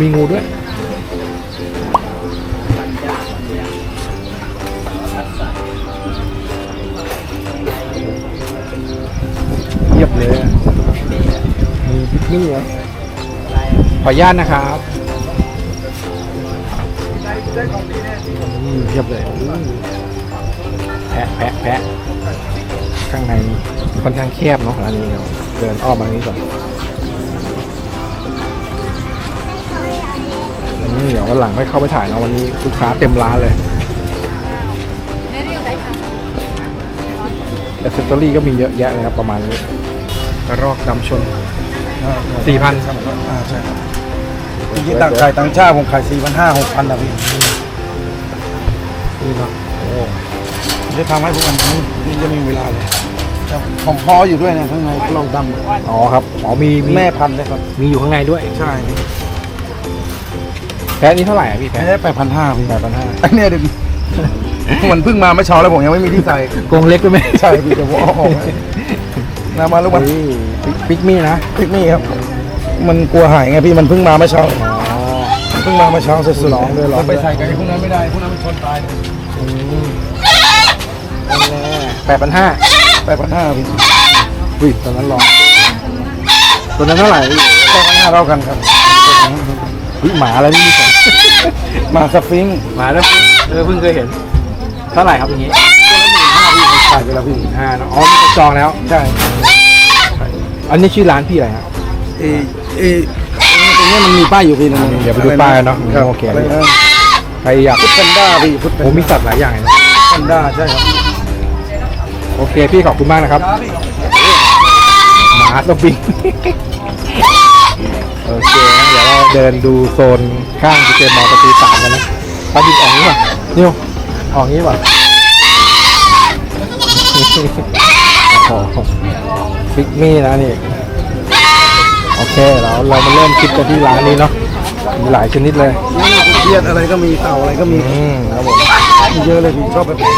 มีงูด้วยเยียบเลยมีพิกนี่เหรอขออนุญาตนะครับเพียบเลยแพะแพะแพะข้างในค่อนข้างแคบเนาะร้านนี้เดินอ้อมมานี้ก่อน ววันหลังค่อยเข้าไปถ่ายเนาะวันนี้ลูกค้าเต็มร้านเลยแอสเซสซอรี่ก็มีเยอะแยะเลยครับประมาณนี้กระรอกดำชนสี่พันอ่าใช่ครับจริงๆต่างขายต่างชาติผมขายสี่พันห้าหกพันนะพี่นี่เนาะโอ้ผมจะทำให้พวกมันนี่นี่จะไมมีเวลาเลยครับผมพออยู่ด้วยนะข้างในลองดอ๋อครับอ๋อมีมีำแม่พันธุ์เลยครับ มีอยู่ข้างในด้วยใช่ แพ้นี้เท่าไหร่อะพี่แพ้แค่แปดพันห้าพี่แปดพันห้าไอเนี่ยเดี๋ยวมันเพิ่งมาเมื่อเช้าแล้วผมยังไม่มีที่ใส่กรงเล็กด้วยไหมใช่พี่จะวออกนะมาลูกมันนี่ปิกปิกมี่นะพิกนี่ครับ มันกลัวหายไงพี่มันเพิ่งมาเมื่อเช้าอ๋อเพิ่งมาเมื่อเช้าสุดๆร้องด้วยร้องด้วยแล้วไปใส่กับไอ้พวกนั้นไม่ได้พวกนั้นมันชนตายเลยอืมแปดพันห้าแปดพันห้าพี่อุ้ยตอนนั้นลองตัวนั้นเท่าไหร่พี่แปดพันห้าเท่ากันครับ อุ้ยหมาอะไรนี่มีสองมาสฟิงค์หมาแล้วเออเพิ่งเคยเห็นเท่าไหร่ครับอย่างงี้ขายไปแล้วพี่ห้าเนอะอ๋อมีคนจองแล้ว ใช่ อันนี้ชื่อร้านพี่อะไรครับเอเอตรงนี้มันมีป้ายอยู่พี่นะเดี๋ยวไปดูป้ายกันเนอะครับโอเคอะไรนะใครอยากฟุตแพนด้าพี่ฟุตแพนโอ้มีสัตว์หลายอย่างเลยนะแพนด้าใช่ครับโอเคพี่ขอบคุณมากนะครับ หมาสปิง โอเคนะเดี๋ยวเราเดินดูโซนข้างที่เจมอประตูสามกันนะปลาดิบออกนี้ป่ะนิวออกนี้ป่ะโอ้โหฟิกมี่นะนี่โอเคเราเรามาเริ่มคิดกันที่ร้านนี้เนาะมีหลายชนิดเลยเครียดอะไรก็มีเต่าอะไรก็มีอืมครับผมมีเยอะเลยพี่ชอบแบบนี้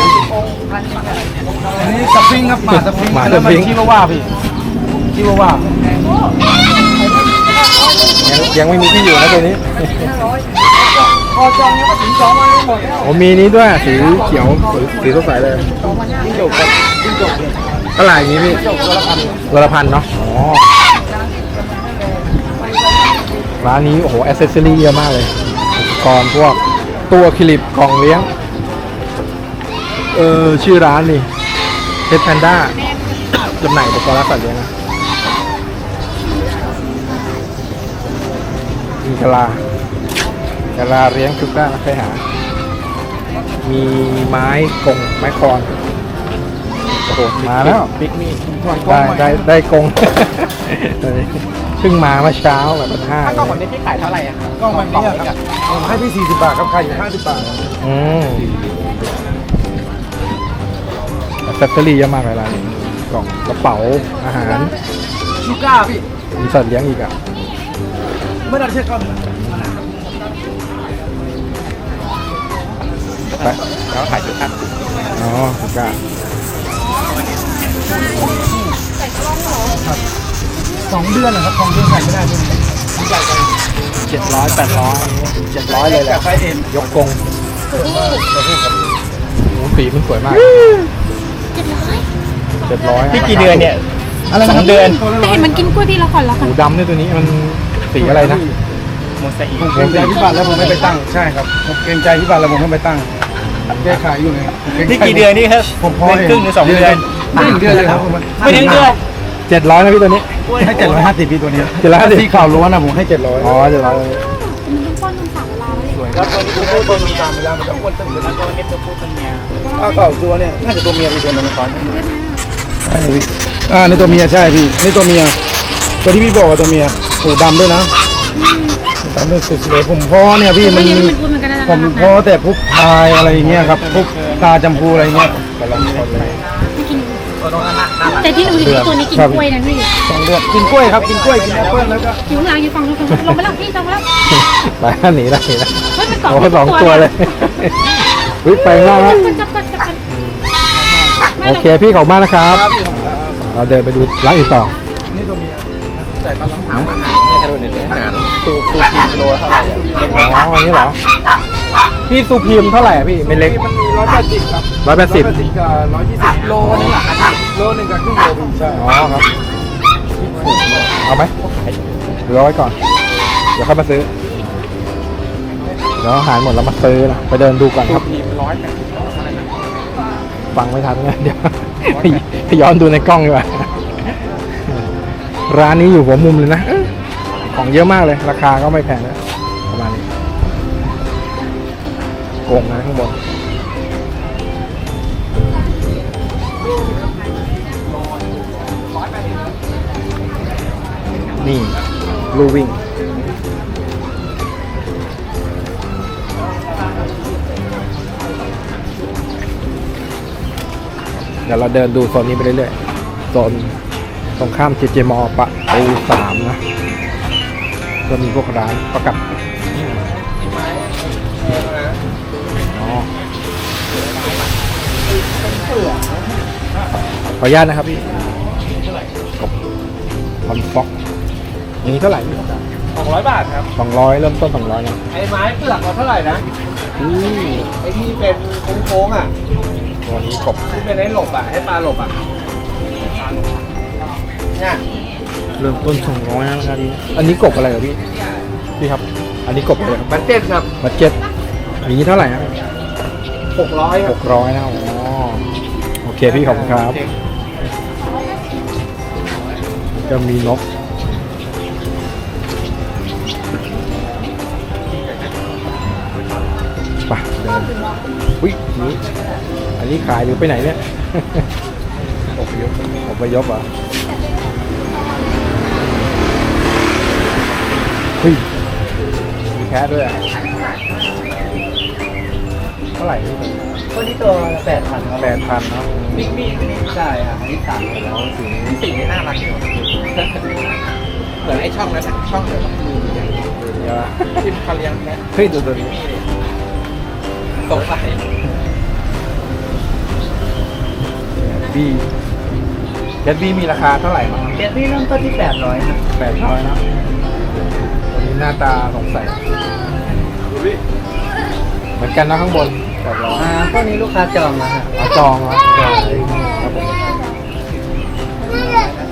อันนี้สฟิงค์ครับหมาสฟิงค์หมาอันสนั้นมันฟิงค์คิดว่าว่าพี่คิดว่าว่า ยังยังไม่มีที่อยู่นะตัวนี้พอจองเนี่ยก็ถึงสองวันหมดแล้วผมมีนี้ด้วยสีเขียวสีสีสดใสเลยจิ้งจกครับจิ้งจกเนี่ยเท่าไหร่นี้พี่จกตัวละพันตัวละพันเนาะอ๋อร้านนี้โอ้โหแอสเซสซอรี่เยอะมากเลยอุปกรณ์พวกตัวคลิปกล่องเลี้ยง เออชื่อร้านนี่เพชรแพนด้าจำหน่ายอุปกรณ์รักสัตว์เลี้ยงนะ มีกะลากะลาเลี้ยงทุกด้านไปหา มีไม้กงไม้คอนโอ้โหมาแล้วปิกนี่ได้ได้ได้กงเพิ่งมาเมื่อเช้าแบบพันห้าถ้ากล้องแบบนี้ที่ขายเท่าไหร่อะครับกล้องแบบนี้อะครับผมให้พี่ 40 บาทครับขายอยู่ 50 บาทอืมแบตเตอรี่เยอะมากเลยร้านนี้กล่องกระเป๋าอาหารชูก้าพี่มีสัตว์เลี้ยงอีกอะ ไม่ได้เช็คก่อนไปแล้วขายจุดครับอ๋อสุก้าสองเดือนนะครับสองเดือนขายไม่ได้เลยเจ็ดร้อยแปดร้อยเจ็ดร้อยเลยแหละไฟเอ็นยกกงโอ้โหสีมันสวยมากเจ็ดร้อยพี่กี่เดือนเนี่ยสองเดือนแต่เห็นมันกินกล้วยพี่เราก่อนแล้วหค่ะมูดำเนี่ยตัวนี้มัน สีอะไรนะโมไซอิกผมเกรงใจพี่บัตรแล้วผมไม่ไปตั้งใช่ครับผมเกรงใจพี่บัตรแล้วผมไม่ไปตั้งแก้ขายอยู่ไงผมเกรงใจพี่กี่เดือนนี่ครับผมพอเดือนครึ่งหรือสองเดือนไม่ถึงเดือนเลยครับไม่ถึงเดือนเจ็ดร้อยนะพี่ตัวนี้ให้เจ็ดร้อยห้าสิบพี่ตัวนี้750ที่ข่าวล้วนนะผมให้เจ็ดร้อยอ๋อเจ็ดร้อยมันต้องป้อนนมสามเวลาแล้วแล้วตัวนี้ตัวผู้ตัวเมียตามเวลามันจะอ้วนตึ้งเลยแล้วตัวนี้ตัวผู้ตัวเมียถ้าเก่าตัวเนี่ยน่าจะตัวเมียมีตัวหนึงก่อนใช่พี่อ่านี่ตัวเมียใช่พี่นี่ตัวเมียตัวที่พี่บอกว่าตัวเมีย หูดำด้วยนะดำด้วยสุดเลยผมพอเนี่ยพี่มัมันนยังมีมันพูดเหมือนกันนะผมพอแต่พวกพายอะไรอย่างเงี้ยครับพวกตาจำพูอะไรเงี้ยไม่กินแต่ที่หนูเห็นตัวนี้กินกล้วยนะพี่สองเดือนกินกล้วยครับกินกล้วยกินแอปเปิ้ลแล้วก็อยู่ข้างหลังอยู่ฝั่งนู้นฝั่งนู้นลงไปแล้วพี่ลงไปแล้วไปหนีแล้วหนีแล้วเฮ้ยเป็นสองโอ้ยสองตัวเลยวิไปมากแล้วมันจับกันจับกันโอเคพี่ขอบคุณมากนะครับ เราเดินไปดูร้านอื่นต่อ นี่ตัวเมียแต่ก็ต้องถามอาหารให้กระโดดในเรื่องอาหารตูตูพีกิโลเท่าไหร่อะอ๋ออันนี้เหรอ พี่ซูพีมเท่าไหร่อะพี่ไม่เล็ก มันมีร้อยแปดสิบครับร้อยแปดสิบกับร้อยยี่สิบโลนึงอะโลนึงกับครึ่งโลพี่ใช่อ๋อครับ เอาไหมหรือเอาไว้ก่อน เดี๋ยวค่อยมาซื้อ เดี๋ยวอาหารหมดแล้วมาซื้อนะไปเดินดูก่อนครับ พีร้อยแปดสิบเท่าไหร่นะฟังไม่ทันไงเดี๋ยว ย้อนดูในกล้องดีกว่า ร้านนี้อยู่หัวมุมเลยนะของเยอะมากเลย ราคาก็ไม่แพงนะประมาณนี้โกงนะข้างบนนี่ลูวิ่งเดี๋ยวเราเดินดูโซนนี้ไปเรื่อยๆโซน ตรงข้ามเจเจมอปะตูสามนะก็มีพวกร้านประกับอ๋อขออนุญาตนะครับพี่กบคอนฟ็อกอย่างนี้เท่าไหร่พี่สองร้อยบาทครับสองร้อยเริ่มต้นสองร้อยนะไอ้ไม้เปลือกเราเท่าไหร่นะอืมไอ้ที่เป็นโค้งๆอะตัวนี้กบที่เป็นให้หลบอะให้ปลาหลบอะ เนี่ยเริ่มต้นสองร้อยนะราคาดีอันนี้กบอะไรเหรอพี่พี่ครับ อันนี้กบอะไรครับบัตเจ็ตครับบัตเจ็ตอย่างนี้เท่าไหร่ครับหกร้อยคหรับกร้อยนะอ๋อโอเคพี่ขอบคุณครับ จะมีนกไปเดินอุ้ยนี่อันนี้ขายหรือไปไหนเนี่ยอพยพอพยพเหรอะ เฮ้ยมีแคสด้วยอะเท่าไหร่พี่ตัวนี้ตัวแปดพันครับแปดพันเนาะบิ๊กบี้ใช่ครับอันนี้สามไปแล้วแล้วสีนี้สีนี่น่ารักอยู่เหมือนไอ้ช่องนั้นอะช่องเดียวกับมืออย่างเยอะที่เขาเลี้ยงแค่เฮ้ยดูตัวนี้สงสัยบีเจ็ดบีมีราคาเท่าไหร่บ้างเจ็ดนี่เริ่มต้นที่แปดร้อยครับแปดร้อยนะตัว นี้หน้าตาสงสัยเหมือนกันนะข้างบนแปดร้อยอ่าพวกนี้ลูกค้าจองมาฮะจองครับจองครับผม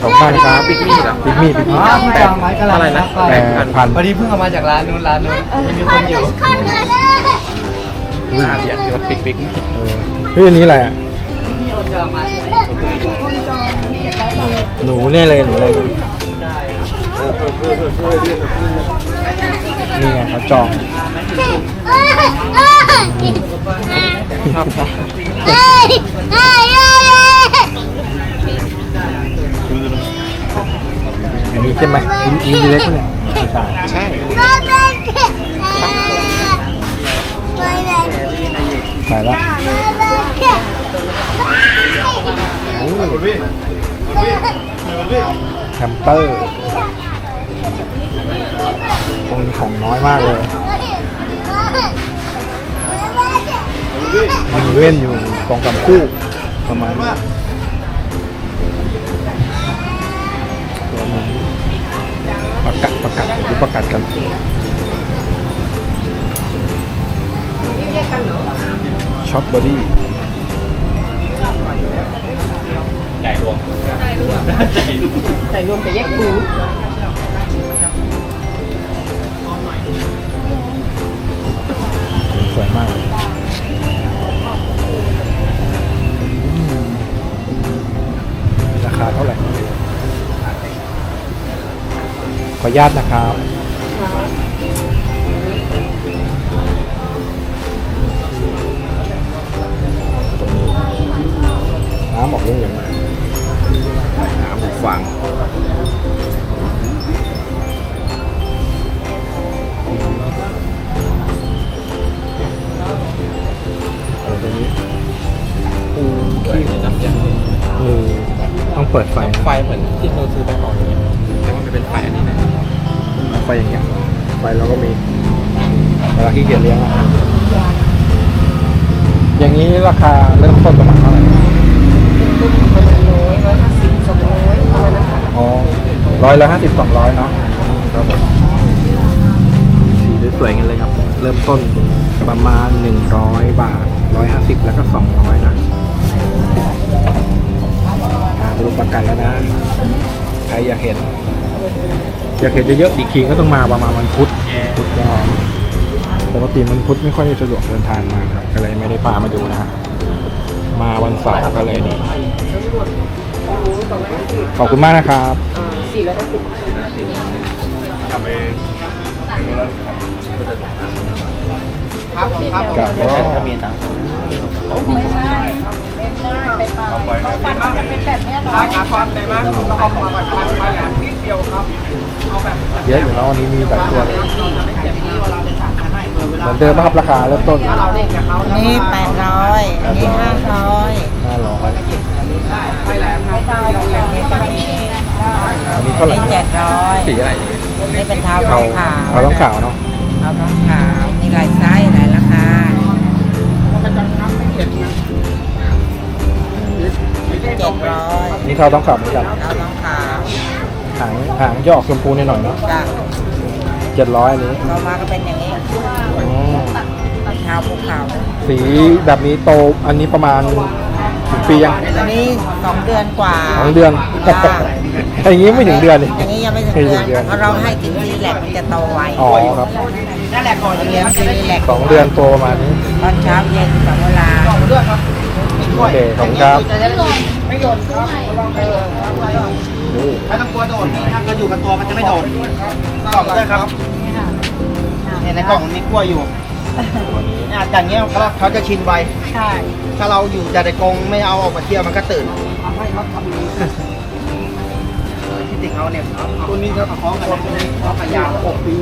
ขอบคุณครับปิกมี่ปิกมี่ปิกอ๋มี่อเพิ่งจองไว้ก็อะไรนะแปดพันพอดีเพิ่งเอามาจากร้านนู้นร้านนู้นไม่มีคนอยู่อุ้ยอ่าเดี๋ยวเดี๋ยวปิกปิกเออเฮ้ยอันนี้อะไรอะมีคนจองมาใช่ไหมหนูแน่เลยหนูอะไรได้ครับ นี่ไงเขาจองครับอันนี้ใช่ไหมมีมีเล็กไหมเนี่ยไม่ใช่ใช่ใช่แล้วโอ้แคมเปอร์ตรงนี้ ของน้อยมากเลยมีเว้นอยู่สองสามคู่ประมาณนี้ตัวนี้ประกัดประกัดหรือประกัดกันช็อตบอดี้ใหญ่รวมใส่รวมแต่แยกปู สวยมากราคาเท่าไหร่ ขออนุญาตนะครับน้ำออกเรื่องอย่างไรน้ำฟัง ปูขี้เออต้องเปิดไฟนะไฟเหมือนที่เราซื้อไปก่อนเนี่ยแต่ว่ามันเป็นไฟอันนี้นะไฟอย่างเงี้ยไฟเราก็มีเวลาขี้เกียจเลี้ยงอะอย่างนี้ราคาเริ่มต้นประมาณเท่าไหร่ประมาณร้อยร้อยห้าสิบสองร้อยประมาณนั้นค่ะอ๋อร้อยละห้าสิบสองร้อยเนาะครับผมสีสวยๆกันเลยครับ เริ่มต้นประมาณหนึ่งร้อยบาทร้อยห้าสิบแล้วก็สองร้อยนะ อ่าดูประกันแล้วนะ ใครอยากเห็น อยากเห็นเยอะๆดีคิงก็ต้องมาประมาณวันพุธพุธก็ปกติมันพุธไม่ค่อยสะดวกเดินทางมาครับก็เลยไม่ได้พามาดูนะฮะมาวันเสาร์ก็เลยนี่ขอบคุณมากนะครับกับก็ เยอะอยู่แล้ววันนี้มีแบบตัวเลยเหมือนเดิมครับราคาเริ่มต้นนี่แปดร้อยอันนี้ห้าร้อยห้าร้อยอันนี้เท่าไหร่เจ็ดร้อยสีอะไรนี่เป็นเท้าขาวเขาต้องขาวเนาะเท้าทองขาวมีหลายไซส์หลายราคา เจ็ดร้อยนี่เขาต้องขาวเหมือนกันเท้าทองขาวหางหางจะออกชมพูนิดหน่อยเนาะจ้ะเจ็ดร้อยอันนี้ต่อมาก็เป็นอย่างนี้อืมเท้าภูเขาสีแบบนี้โตอันนี้ประมาณถึงปียังอันนี้สองเดือนกว่าสองเดือน จ้ะ อย่างนี้ไม่ถึงเดือนเลยอย่างนี้ยังไม่ถึงไม่เดืถึอนงเดือนเพราะเราให้กินซีแลกมันจะโตไวอ๋อครับนั่นแหละก่อนเลี้ยงซีแลกสองเดือนโตประมาณนี้ ตอนเช้าเย็นสองเวลา โอเคขอบคุณครับไม่โดนครับนี่ไปเลยถ้าต้องกลัวโดนถ้าเราอยู่กับตัวมันจะไม่โดนกล่องด้วยครับเนี่ยในกล่องมีกล้วยอยู่เนี่ยอย่างเงี้ยเขาเขาจะชินไวใช่ ถ้าเราอยู่แต่ในกรงไม่เอาออกมาเที่ยวมันก็ตื่นที่ ติ่งเอาเนี่ยตัวนี้ครับคล้องกันเลยเขาพยายามปกปี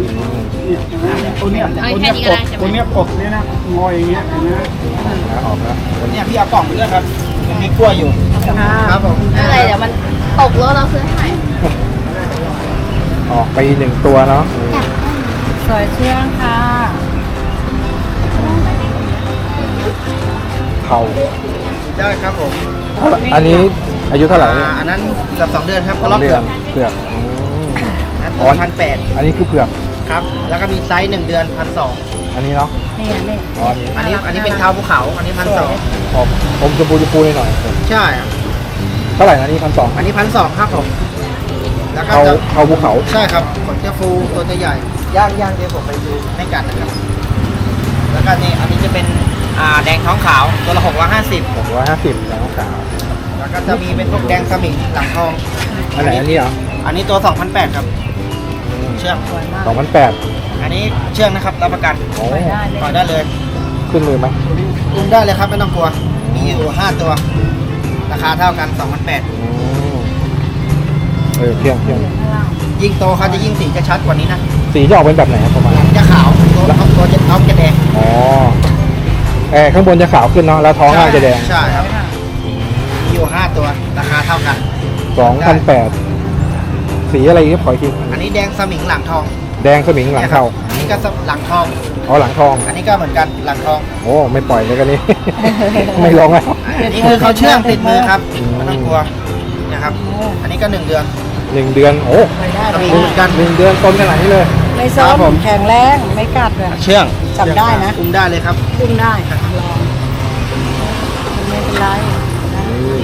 ตัวเนี้ยตัวเนี้ยปกตัวเนี้ยปกเนี่ยนะงอยอย่างเงี้ยเห็นไหมนะออกแล้วเนี่ยพี่เอากล่องไปด้วยครับมันมีกล้วยอยู่ครับผมอะไรเดี๋ยวมันตกแล้วเราซื้อให้ใหม่ออกไปหนึ่งตัวเนาะสวยเชื่องค่ะเข่าได้ครับผมอันนี้อายุเท่าไหร่เนี่ยอ่าอันนั้นเกือบสองเดือนครับสก็อรองบเดืเดืออนนเผือกอืมนั้นอ๋อพันแปดอันนี้คือเผือกครับ แล้วก็มีไซส์หนึ่งเดือนพันสองอันนี้เนาะนี่นี่อ๋ออันนี้อันนี้อันนี้เป็นเท้าภูเขา อันนี้พันสองออกอมชมพูชมพูหน่อยใช่ครับๆเท่าไหร่นะนี่พันสองอันนี้พันสองครับผมแล้วก็เขาจะเขาภูเขาใช่ครับขนจะฟูตัวจะใหญ่ย่างย่างเดี๋ยวผมไปดูให้กัดนะครับแล้วก็นี่อันนี้จะเป็นอ่าแดงท้องขาวตัวละหกร้อยห้าสิบหกร้อยห้าสิบแล้วขาว แล้วก็จะมีเป็นพวกแดงสมิงหลังทองอันไหนอันนี้เหรออันนี้ตัวสองพันแปดครับเชือกสองพันแปดอันนี้เชือกนะครับรับประกันโอ้ปล่อยได้เลยขึ้นมือไหมอุ้มได้เลยครับไม่ต้องกลัว มีอยู่ห้าตัว ราคาเท่ากัน2 0 0อืมเออเที่ยงเที่ยงยิ่งโตเขาจะยิ่งสีจะชัดกว่านี้นะสีจะออกเป็นแบบไหนครับประมาณจะขาวตัวเขาตัวจะท้องจะแดงอ๋อแอร์ข้างบนจะขาวขึ้นเนาะแล้วท้องล่างจะแดงใช่ครับมี อยู่ห้าตัว ราคาเท่ากัน สองพันแปดสีอะไรครับขออีกทีอันนี้แดงสมิงหลังทองแดงสมิงหลังเทาอันนี้ก็หลังทองอ๋อหลังทอง อันนี้ก็เหมือนกันหลังทองโอ้ไม่ปล่อยเลยกันนี่ ไม่ลงแล้วอันนี้คือเขาเชื่องติดมือครับอืมไม่ต้องกลัวนะครับ อันนี้ก็หนึ่งเดือนหนึ่งเดือนโอ้ก็มีเหมือนกันหนึ่งเดือนต้นขนาดนี้เลยไม่ครัส้บผมมแข็งแรงไม่กัดเลยเชื่องจับได้นะอุ้มได้เลยครับอุ้มได้ลองไม่เป็นไร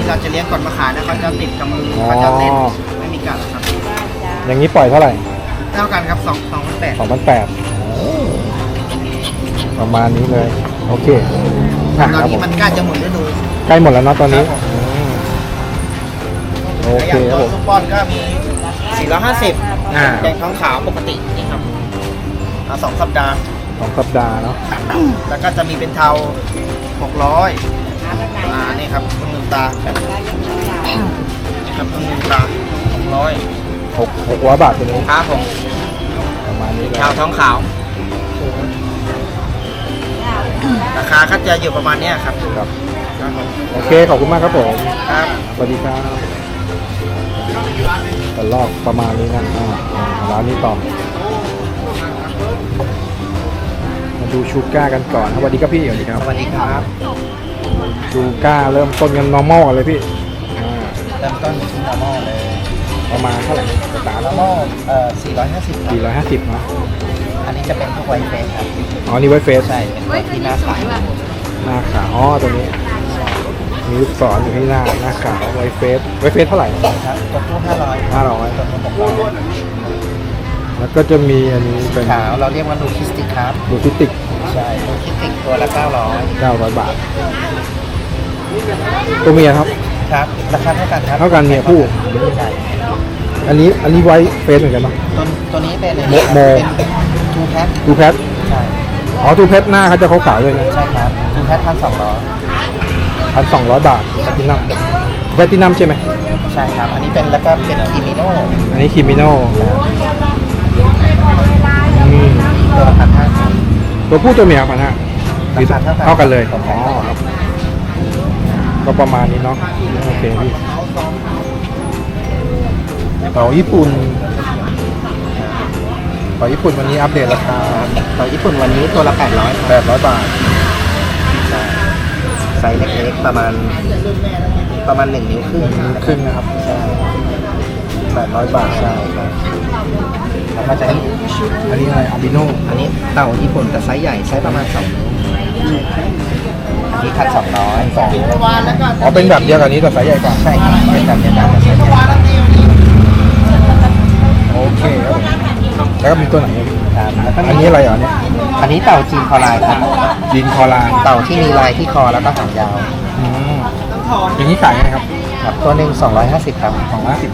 นี่เราจะเลี้ยงก่อนมาขายนะเขาจะติดกับมือเขาจะเล่นไม่มีกัดหรอกครับอย่างนี้ปล่อยเท่าไหร่เท่ากันครับสองสองพันแปดสองพันแปดประมาณนี้เลย โอเคอะตอนครับผนี้มมันใกล้จะหมดฤดู ใกล้หมดแล้วเนาะตอนนี้ครับผม อืมโอและอเคย่างคตัรับวผม ซุปเปอร์ก็มี 450อ่าแดงท้องขาวปกตินี่ครับเอาสองสัปดาห์ สองสัปดาห์เนาะแล้วก็จะมีเป็นเทา600 อ่านี่ครับต้นลืมตาครับต้นลืมตา600หกหกร้อยบาทตัวนี้ครับผมประมาณนี้เลยเทาท้องขาว ราคาก็จะอยู่ประมาณเนี้ยครับครับ ครับผมโอเค ขอบคุณมากครับผมครับสวัสดีครับตลอกประมาณนี้นะอ่าร้านนี้ต่อ มาดูชูก้ากันก่อนสวัสดีครับพี่สวัสดีครับ สวัสดีครับ ชูก้าเริ่มต้นกัน normal กันเลยพี่อ่าเริ่มต้นที่ normal เลยนประมาณเท่าไหร่ตาแล้วก็เอ่อ450ครับสี่ร้อยห้าสิบเนาะอันนี้จะเป็นพวกไวท์เฟสครับอ๋อนี่ไว้เฟสใช่เป็นตัวที่หน้าขาวหน้าขาวอ๋อตัวนี้ มีลูกศรอยู่ที่หน้าหน้าขาวไว้เฟสไว้เฟสเท่าไหร่ ครับตัวผู้500ห้าร้อย ตัวผู้600แล้วก็จะมีอันนี้เป็นขาวเราเรียกว่านูคิสติกครับ ดูทิติกใช่นูคิสติกตัวละ900เก้าร้อยบาท ตัวเมียครับ ครับราคาเท่ากันครับเท่ากันเนี่ยผู้ใช่อันนี้อันนี้ไว้เฟสเหมือนกันปะตัวตัวนี้เป็นโมโมทูแพทดูแพทใช่อ๋อดูแพทหน้าเขาจะขาวๆด้วยนะใช่ครับทูแพทพันสองร้อยพันสองร้อยบาทแพตตินัมแพตตินัมใช่ไหมใช่ครับ อันนี้เป็นแล้วก็เป็นอิมิโนอันนี้คิมิโน่อืมตัวละพันห้าตัวผู้ตัวเมียพันห้าราคาเท่ากันเท่ากันเลยอ๋อครับ ก็ประมาณนี้เนาะโอเคพี่เต่าญี่ปุ่นเต่าญี่ปุ่นวันนี้อัปเดตราคาตัวญี่ปุ่นวันนี้ตัวละแปดร้อยแปดร้อยบาทไซส์เล็กๆประมาณประมาณหนึ่งนิ้วครึ่งครึ่งนะครับใช่แปดร้อยบาทใช่ครับแล้วก็จะอันนี้อะไรอาบิโนอันนี้เต่าญี่ปุ่นแต่ไซส์ใหญ่ไซส์ประมาณสองนิ้วอั นนี้พันสองร้อยสองอ๋อเป็นแบบเดียวกับนี้แต่ไซส์ใหญ่กว่าใช่ครับเป็นแบบเดียวกันแต่ไซส์ใหญ่โอเคครับผมแล้วก็มีตัวไหนอีกครับแล้วก็มีอันนี้อะไรเหรอเนี่ยอันนี้เต่าจีนคอลายครับจีนคอลายเต่าที่มีลายที่คอแล้วก็หางยาวอืมอย่างนี้ขายยังไงครับครับตัวหนึ่ง250ครับสองร้อยสิบ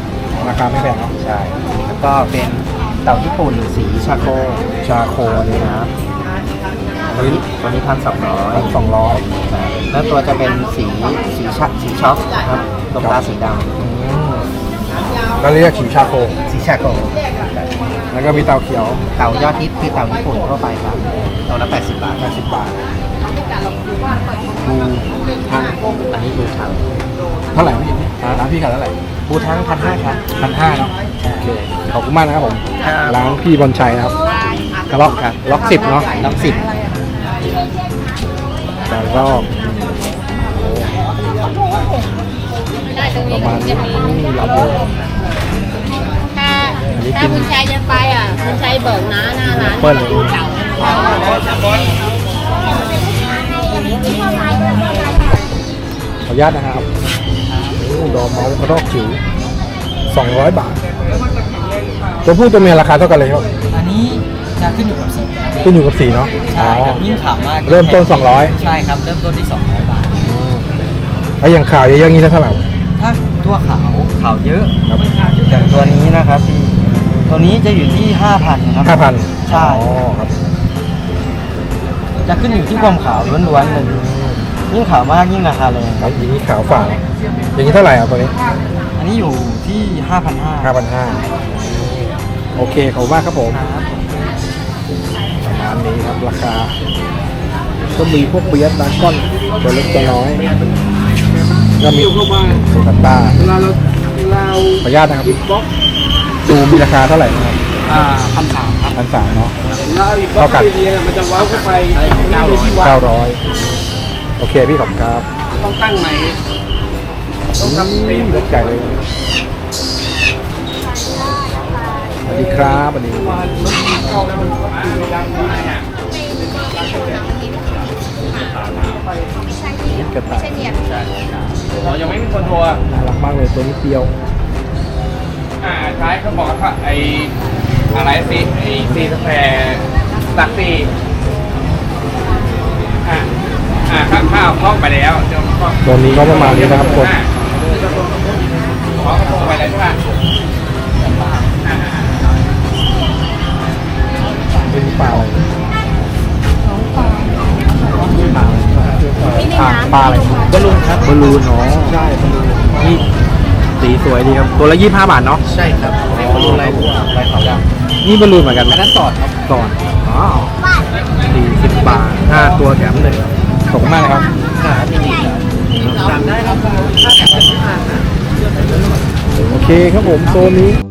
ราคาไม่แพงเนาะใช่แล้วก็เป็นเต่าญี่ปุ่นสีชาโคชาโคอันนี้นะ ตัวนี้ตัวนี้พันสองร้อยสองร้อยแล้วตัวจะเป็นสีสีชักสีช็อกครับดวงตาสีดก็เรียกขิงชาโคำสีชาโคแล้วก็มีเตาเขียว เต่ายอดฮิตคือเต่าญี่ปุ่นทั่วไปครับตัวละ80 บาท80บาทดูทั้งอันนี้ดูทั้งเท่าไหร่พี่ร้านพี่ขายเท่าไหร่ดูทั้งพันห้าครับพันห้าเนาะโอเคขอบคุณมากนะครับผมครับ ร้านพี่บอลชัยนะครับล็อกครับล็อกสิบเนาะน้ำสิบ แต่รอบประมาณนี้รับอยู่ถ้าถ้าคุณชายจะไปอะคุณชายเบิกนะหน้าร้านเปิ้ลเลยขออนุญาตนะครับโอ้ดอมเมาส์กระรอกจิ๋ว200 บาท ตัวผู้ตัวเมียราคาเท่ากันเลยครับ อันนี้จะขึ้นอยู่กับสี ขึ้นอยู่กับสีเนาะอ๋อยิ่งขาวมากเริ่มต้น 200 ใช่ครับ เริ่มต้นที่ 200 บาท แล้วอย่างข่าวเยอะๆอย่างนี้เท่าไหร่ถ้าตัวขาวขาวเยอะครับอย่างตัวนี้นะครับพี่ตัวนี้จะอยู่ที่ 5,000ครับห้าพันใช่อ๋อครับ จะขึ้นอยู่ที่ความขาวล้วนๆเลยยิ่งขาวมากยิ่งราคาแรงครับอย่างนี้ขาวฝ่าอย่างนี้เท่าไหร่อะตัวนี้ อันนี้อยู่ที่ 5,500 5,500โอเคขอบคุณมากครับผมครับ ประมาณนี้ครับราคา ก็มีพวกเบียร์ดานก้อนตัวเล็กตัวน้อยก็มีสุกัตตาขออนุญาตนะครับดูมีราคาเท่าไหร่นะครับอ่าพันสามครับพันสามเนาะเท่ากันมันจะว้าวเข้าไปเก้าร้อยเก้าร้อยโอเคพี่ขอบคุณครับ ต้องตั้งใหม่ต้องทำเป็นรถใหญ่เลยสวัส ดีครับสวัสดีกระต่ายเรายังไม่มีคนโทรอะน่ารักมากเลยตัวนี้เดียว อ่าท้ายเขาบอกว่าไออะไรสิไอซีสแควร์ตักซีอ่าอ่าข้าวข้าวคล่องไปแล้วเดี๋ยวตัวนี้ก็ประมาณนี้นะครับผมขอคล่องไปแล้วใช่ป่ะ เป็นปลาอะไรปลาปลาอะไรบอลลูนครับบอลลูนเนาะใช่บอลลูนนี่สีสวยดีครับ ตัวละยี่ห้าบาทเนาะใช่ครับเป็นบอลลูนลายบัวลายขาวดำนี่บอลลูนเหมือนกันไหมอันนั้นสอดครับก่อนอ๋อสี่สิบบาทห้าตัวแถมหนึ่งขอบคุณมากนะครับขามีดีครับจำได้ครับโอเคครับผมโซนนี้